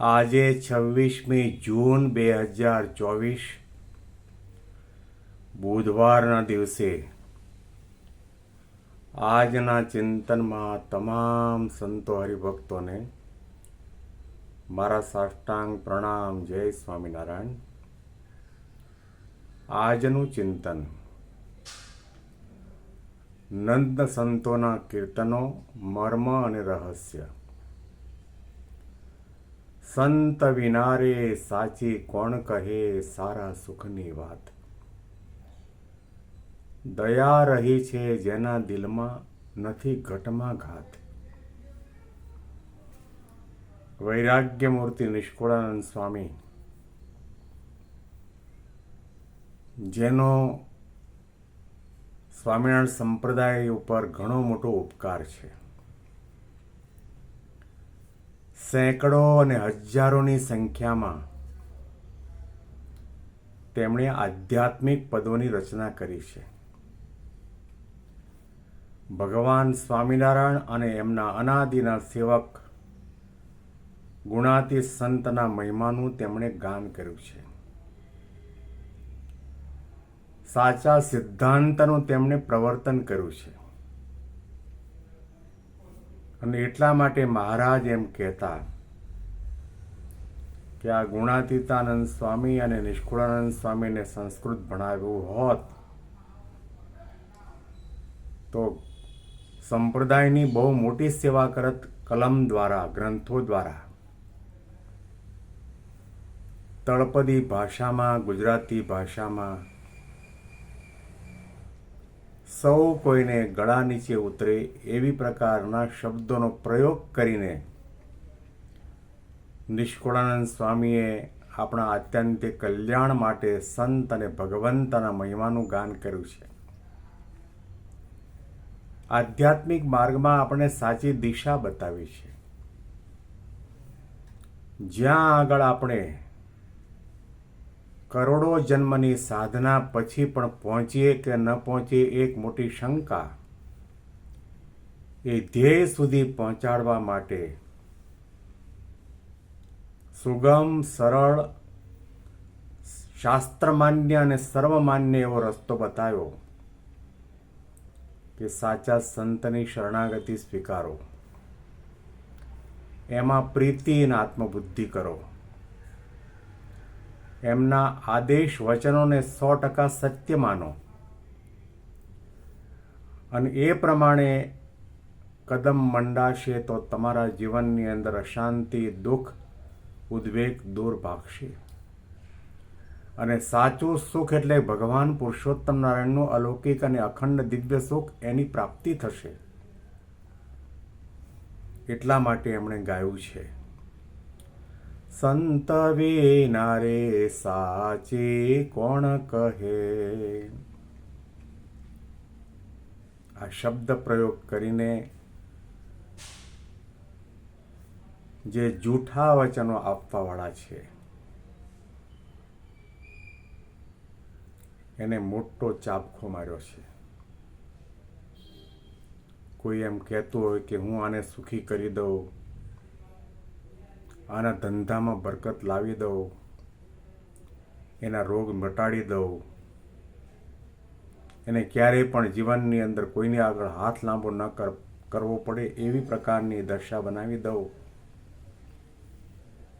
આજે છવ્વીસમી જૂન બે હજાર ચોવીસ, બુધવારના દિવસે આજના ચિંતનમાં તમામ સંતો હરિભક્તોને મારા સાષ્ટાંગ પ્રણામ, જય સ્વામિનારાયણ. આજનું ચિંતન, નંદ સંતોના કીર્તનો, મર્મ અને રહસ્ય. સંત વિનારે સાચી કોણ કહે સારા સુખની વાત? દયા રહી છે જેના દિલમાં, નથી ઘટમાં ઘાત. વૈરાગ્ય મૂર્તિ નિષ્કુળાનંદ સ્વામી, જેનો સ્વામિનારાયણ સંપ્રદાય ઉપર ઘણો મોટો ઉપકાર છે. સેંકડો અને હજારોની સંખ્યામાં તેમણે આધ્યાત્મિક પદોની રચના કરી છે. ભગવાન સ્વામિનારાયણ અને એમના અનાદિના સેવક ગુણાતી સંતના મહિમાનું તેમણે ગાન કર્યું છે. સાચા સિદ્ધાંતનું તેમણે પ્રવર્તન કર્યું છે. અને એટલા માટે મહારાજ એમ કહેતા કે આ ગુણાતીતાનંદ સ્વામી અને નિષ્કુળાનંદ સ્વામીને સંસ્કૃત ભણાવ્યું હોત, તો સંપ્રદાયની બહુ મોટી સેવા કરત કલમ દ્વારા, ગ્રંથો દ્વારા. તળપદી ભાષામાં, ગુજરાતી ભાષામાં સૌ કોઈને ગળા નીચે ઉતરે એવી પ્રકારના શબ્દોનો પ્રયોગ કરીને નિષ્કુળાનંદ સ્વામીએ આપણા આત્યંતિક કલ્યાણ માટે સંત અને ભગવંતના મહિમાનું ગાન કર્યું છે. આધ્યાત્મિક માર્ગમાં આપણે સાચી દિશા બતાવી છે. જ્યાં આગળ આપણે કરોડો જન્મની સાધના પછી પણ પહોંચીએ કે ન પહોંચીએ એક મોટી શંકા એ ધ્યેય સુધી પહોંચાડવા માટે. સુગમ, સરળ, શાસ્ત્રમાન્ય અને સર્વમાન્ય એવો રસ્તો બતાવ્યો કે સાચા સંતની શરણાગતિ સ્વીકારો. એમાં પ્રીતિ અને આત્મબુદ્ધિ કરો. એમના આદેશ વચનોને સો ટકા સત્ય માનો. અને એ પ્રમાણે કદમ મંડાશે તો તમારા જીવનની અંદર અશાંતિ, દુઃખ, ઉદ્વેગ દૂર ભાગશે. અને સાચું સુખ એટલે ભગવાન પુરુષોત્તમ નારાયણનું અલૌકિક અને અખંડ દિવ્ય સુખ એની પ્રાપ્તિ થશે. એટલા માટે એમણે ગાયું છે. સંત વિના સાચી કોણ કહે? આ શબ્દ પ્રયોગ કરીને જે જૂઠા વચનો આપવાવાળા છે, એને મોટો ચાપખો માર્યો છે. કોઈ એમ કહેતું હોય કે હું આને સુખી કરી દઉં આના ધંધામાં બરકત લાવી દઉં, એના રોગ મટાડી દઉં, એને ક્યારેય પણ જીવનની અંદર કોઈને આગળ હાથ લાંબો ન કરવો પડે એવી પ્રકારની દશા બનાવી દઉં.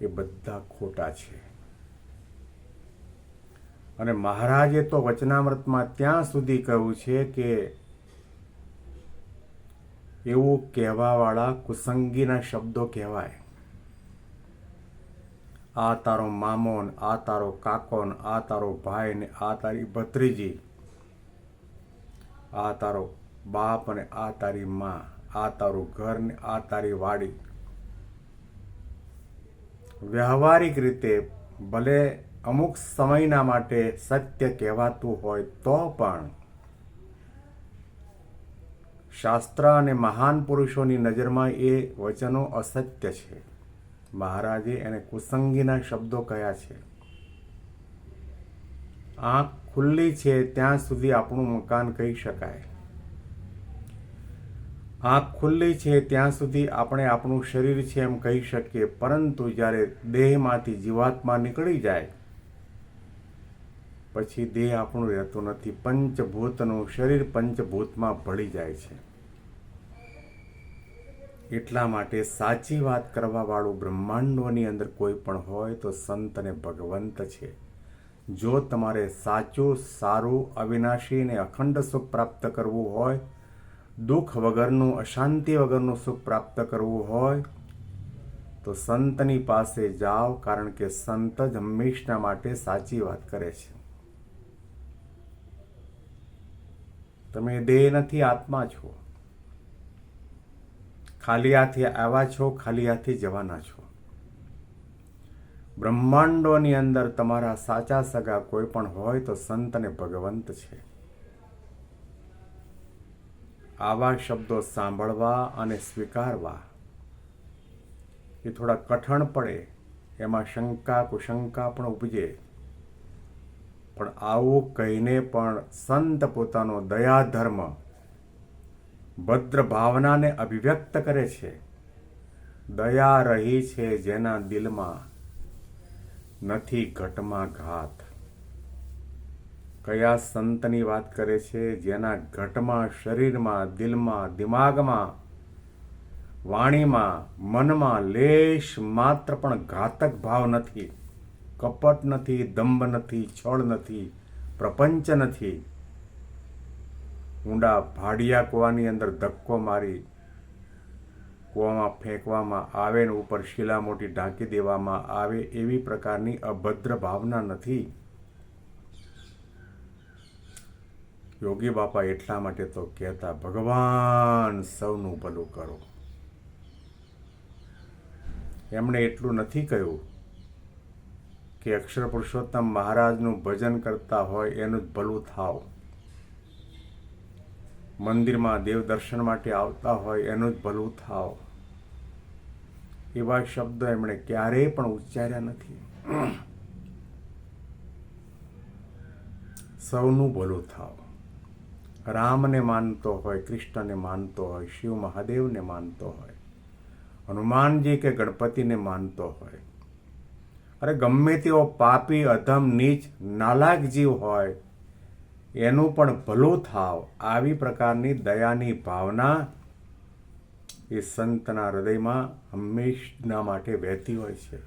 એ બધા ખોટા છે. અને મહારાજે તો વચનામૃતમાં ત્યાં સુધી કહ્યું છે કે એવું કહેવાવાળા કુસંગીના શબ્દો કહેવાય. આ તારો મામોન આ તારો કાકોન આ તારો ભાઈ ને આ તારી ભત્રીજી આ તારો બાપ અને આ તારી માં આ તારું ઘર ને આ તારી વાડી. વ્યવહારિક રીતે ભલે અમુક સમયના માટે સત્ય કહેવાતું હોય તો પણ શાસ્ત્ર અને મહાન પુરુષોની નજરમાં એ વચનો અસત્ય છે. મહારાજે એને કુસંગીના શબ્દો કયા છે. આંખ ખુલ્લી છે ત્યાં સુધી આપણું મકાન કહી શકાય. આંખ ખુલ્લી છે ત્યાં સુધી આપણે આપણું શરીર છે એમ કહી શકીએ, પરંતુ જ્યારે દેહમાંથી જીવાત્મા નીકળી જાય, પછી દેહ આપણું રહેતું નથી. પંચભૂતનું શરીર પંચભૂતમાં ભળી જાય છે. એટલા માટે સાચી વાત કરવાવાળું બ્રહ્માંડોની અંદર કોઈ પણ હોય તો સંત અને ભગવંત છે. જો તમારે સાચું, સારું, અવિનાશી અને અખંડ સુખ પ્રાપ્ત કરવું હોય, દુઃખ વગરનું, અશાંતિ વગરનું સુખ પ્રાપ્ત કરવું હોય, તો સંતની પાસે જાઓ કારણ કે સંત જ હંમેશના માટે સાચી વાત કરે છે. તમે દેહ નથી, આત્મા છો. ખાલી હાથે આવ્યા છો, ખાલી હાથે જવાના છો. બ્રહ્માંડોની અંદર તમારા સાચા સગા કોઈ પણ હોય તો સંત અને ભગવંત છે. આવા શબ્દો સાંભળવા અને સ્વીકારવા એ થોડા કઠણ પડે, એમાં શંકા કુશંકા પણ ઉપજે. પણ આવું કહીને પણ સંત પોતાનો દયા ધર્મ ભદ્ર ભાવનાને અભિવ્યક્ત કરે છે. દયા રહી છે જેના દિલમાં નથી ઘટમાં ઘાત કયા સંતની વાત કરે છે? જેના ઘટમાં શરીરમાં, દિલમાં, દિમાગમાં, વાણીમાં, મનમાં લેશ માત્ર પણ ઘાતક ભાવ નથી. કપટ નથી, દંભ નથી, છળ નથી, પ્રપંચ નથી. ઊંડા ભાડિયા કૂવાની અંદર ધક્કો મારી કૂવામાં ફેંકવામાં આવે ને ઉપર શીલા મોટી ઢાંકી દેવામાં આવે એવી પ્રકારની અભદ્ર ભાવના નથી. યોગી બાપા એટલા માટે તો કહેતા, ભગવાન, સૌનું ભલું કરો. એમણે એટલું નથી કહ્યું કે અક્ષર પુરુષોત્તમ મહારાજનું ભજન કરતા હોય એનું જ ભલું થાવ. મંદિરમાં દેવ દર્શન માટે આવતા હોય એનું જ ભલું થાવ. એવા શબ્દો એમણે ક્યારેય પણ ઉચ્ચાર્યા નથી. સૌનું ભલું થાવ. રામને માનતો હોય, કૃષ્ણને માનતો હોય, શિવ મહાદેવને માનતો હોય, હનુમાનજી કે ગણપતિને માનતો હોય. અરે ગમે તેવો પાપી, અધમ, નીચ નાલાક જીવ હોય એનું પણ ભલું થાવ. આવી પ્રકારની દયાની ભાવના એ સંતના હૃદયમાં હંમેશના માટે વહેતી હોય છે.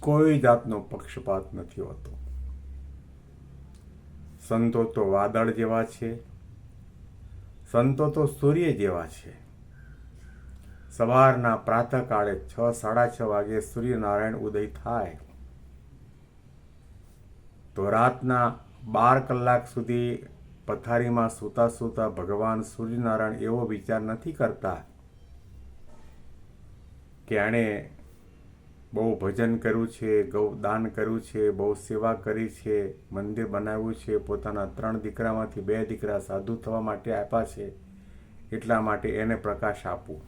કોઈ જાતનો પક્ષપાત નથી હોતો. સંતો તો વાદળ જેવા છે. સંતો તો સૂર્ય જેવા છે. સવારના પ્રાતઃકાળે છ, સાડા છ વાગે સૂર્યનારાયણ ઉદય થાય. તો રાતના બાર કલાક સુધી પથારીમાં સૂતા સૂતા ભગવાન સૂર્યનારાયણ એવો વિચાર નથી કરતા કે એણે બહુ ભજન કર્યું છે, ગૌ દાન કર્યું છે, બહુ સેવા કરી છે, મંદિર બનાવ્યું છે, પોતાના ત્રણ દીકરામાંથી બે દીકરા સાધુ થવા માટે આપ્યા છે, એટલા માટે એને પ્રકાશ આપવું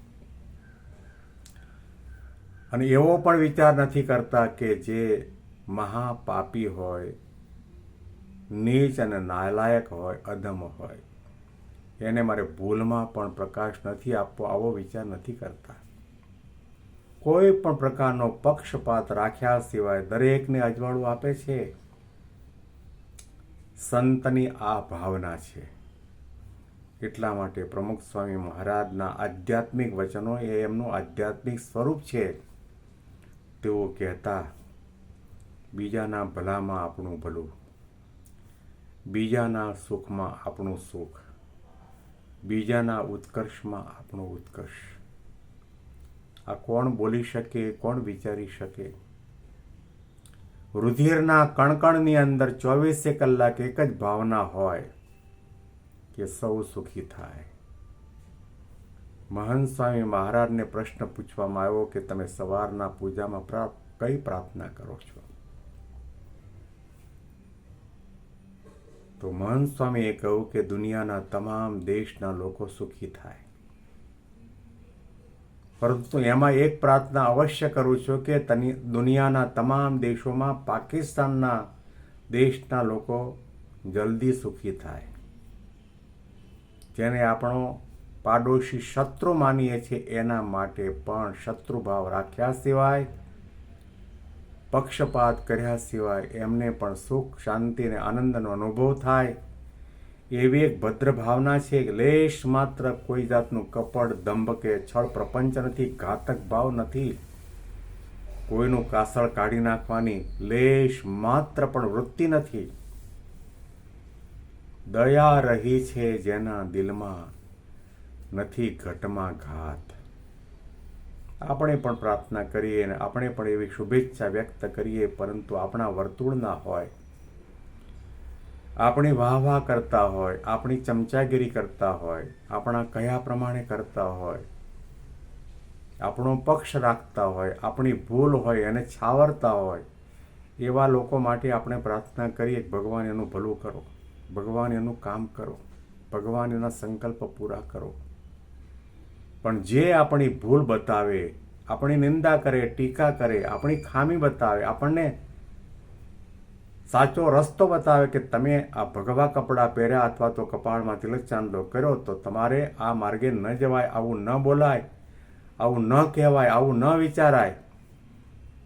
અને એવો પણ વિચાર નથી કરતા કે જે મહાપાપી હોય નીચ અને નાલાયક હોય, અધમ હોય. એને મારે ભૂલમાં પણ પ્રકાશ નથી આપવો, આવો વિચાર નથી કરતા. કોઈ પણ પ્રકારનો પક્ષપાત રાખ્યા સિવાય દરેકને અજવાળું આપે છે? સંતની આ ભાવના છે. એટલા માટે પ્રમુખ સ્વામી મહારાજના આધ્યાત્મિક વચનો એ એમનું આધ્યાત્મિક સ્વરૂપ છે. તેઓ કહેતા, બીજાના ભલામાં આપણું ભલું બીજાના સુખમાં આપણું સુખ. બીજાના ઉત્કર્ષમાં આપણો ઉત્કર્ષ. આ કોણ બોલી શકે, કોણ વિચારી શકે? રુધિરના કણકણની અંદર ચોવીસે કલાક એક જ ભાવના હોય કે સૌ સુખી થાય. મહંત સ્વામી મહારાજને પ્રશ્ન પૂછવામાં આવ્યો કે તમે સવારના પૂજામાં કઈ પ્રાર્થના કરો છો? તો મહંત સ્વામીએ કહ્યું કે દુનિયાના તમામ દેશના લોકો સુખી થાય. પરંતુ એમાં એક પ્રાર્થના અવશ્ય કરું છું કે દુનિયાના તમામ દેશોમાં પાકિસ્તાનના દેશના લોકો જલ્દી સુખી થાય. જેને આપણો પાડોશી શત્રુ માનીએ છીએ, એના માટે પણ શત્રુભાવ રાખ્યા સિવાય પક્ષપાત કર્યા સિવાય એમને પણ સુખ, શાંતિ અને આનંદનો અનુભવ થાય. એવી એક ભદ્ર ભાવના છે કે લેશ માત્ર કોઈ જાતનું કપડ દંભ કે છળ પ્રપંચ નથી, ઘાતક ભાવ નથી. કોઈનું કાસળ કાઢી નાખવાની લેશ માત્ર પણ વૃત્તિ નથી. દયા રહી છે જેના દિલમાં નથી ઘટમાં ઘાત. આપણે પણ પ્રાર્થના કરીએ અને આપણે પણ એવી શુભેચ્છા વ્યક્ત કરીએ, પરંતુ આપણા વર્તુળના હોય. આપણે વાહ વાહ કરતા હોય, આપણી ચમચાગીરી કરતા હોય, આપણા કયા પ્રમાણે કરતા હોય, આપણો પક્ષ રાખતા હોય, આપણી ભૂલ હોય, એને છાવરતા હોય, એવા લોકો માટે આપણે પ્રાર્થના કરીએ ભગવાન એનું ભલું કરો, ભગવાન એનું કામ કરો, ભગવાન એના સંકલ્પ પૂરા કરો. પણ જે આપણી ભૂલ બતાવે, આપણી નિંદા કરે, ટીકા કરે, આપણી ખામી બતાવે, આપણને સાચો રસ્તો બતાવે કે તમે આ ભગવા કપડાં પહેર્યા અથવા તો કપાળમાં તિલક ચાંદલો કર્યો, તો તમારે આ માર્ગે ન જવાય, આવું ન બોલાય, આવું ન કહેવાય, આવું ન વિચારાય.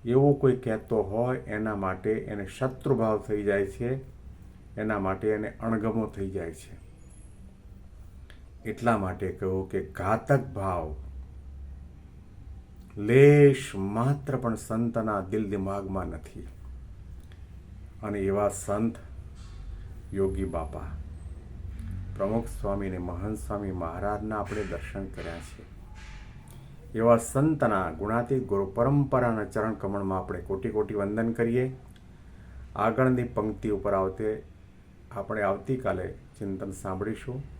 એવું કોઈ કહેતો હોય, એના માટે એને શત્રુભાવ થઈ જાય છે, એના માટે એને અણગમો થઈ જાય છે. એટલા માટે કહ્યું કે ઘાતક ભાવ. લેશ માત્ર પણ સંતના દિલ દિમાગમાં નથી. અને એવા સંત યોગી બાપા. પ્રમુખ સ્વામી અને મહંત સ્વામી મહારાજના આપણે દર્શન કર્યા છે. એવા સંતના ગુણાતીત ગુરુ પરંપરાના ચરણ કમળમાં આપણે કોટી કોટી વંદન કરીએ. આગળની પંક્તિ ઉપર આવતે આપણે આવતીકાલે ચિંતન સાંભળીશું.